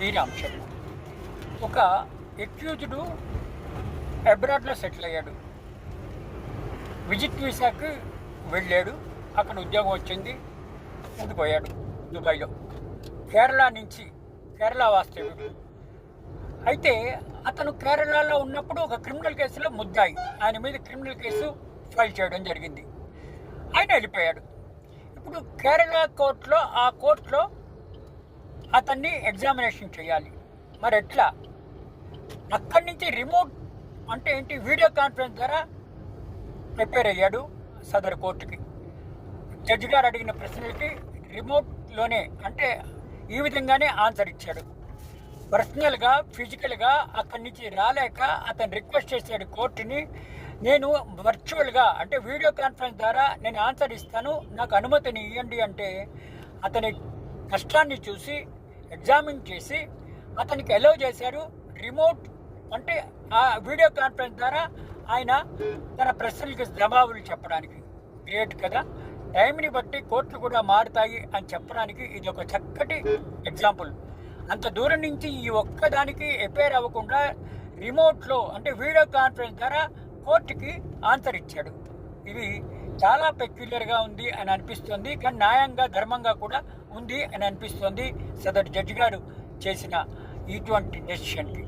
శ్రీరామ్ శర్మ ఒక ఎక్యూజ్డ్ అబ్రాడ్లో సెటిల్ అయ్యాడు. విజిట్ వీసాకి వెళ్ళాడు. అక్కడ ఉద్యోగం వచ్చింది. ఉండిపోయాడు దుబాయ్లో. కేరళ నుంచి కేరళ వాస్తవ్యుడు. అయితే అతను కేరళలో ఉన్నప్పుడు ఒక క్రిమినల్ కేసులో ముద్దాయి. ఆయన మీద క్రిమినల్ కేసు ఫైల్ చేయడం జరిగింది. ఆయన వెళ్ళిపోయాడు. ఇప్పుడు కేరళ కోర్టులో ఆ కోర్టులో అతన్ని ఎగ్జామినేషన్ చేయాలి. మరి ఎట్లా? అక్కడి నుంచి రిమోట్ అంటే ఏంటి? వీడియో కాన్ఫరెన్స్ ద్వారా ప్రిపేర్ అయ్యాడు సదరు కోర్టుకి. జడ్జి గారు అడిగిన ప్రశ్నలకి రిమోట్లోనే అంటే ఈ విధంగానే ఆన్సర్ ఇచ్చాడు. పర్సనల్గా ఫిజికల్గా అక్కడి నుంచి రాలేక అతను రిక్వెస్ట్ చేశాడు కోర్టుని. నేను వర్చువల్గా అంటే వీడియో కాన్ఫరెన్స్ ద్వారా నేను ఆన్సర్ ఇస్తాను నాకు అనుమతిని ఇవ్వండి అంటే అతని కష్టాన్ని చూసి ఎగ్జామిన్ చేసి అతనికి ఎలో చేశారు రిమోట్ అంటే ఆ వీడియో కాన్ఫరెన్స్ ద్వారా ఆయన తన ప్రశ్నలకి జవాబులు చెప్పడానికి. గ్రేట్ కదా. టైంని బట్టి కోర్టులు కూడా మారుతాయి అని చెప్పడానికి ఇది ఒక చక్కటి ఎగ్జాంపుల్ అంత దూరం నుంచి ఈ ఒక్కదానికి ఎపేర్ అవ్వకుండా రిమోట్లో అంటే వీడియో కాన్ఫరెన్స్ ద్వారా కోర్టుకి ఆన్సర్ ఇచ్చాడు. ఇది చాలా పెక్యులర్గా ఉంది అని అనిపిస్తుంది. కానీ న్యాయంగా ధర్మంగా కూడా ఉంది అని అనిపిస్తుంది సదరు జడ్జి గారు చేసిన ఇటువంటి డెసిషన్కి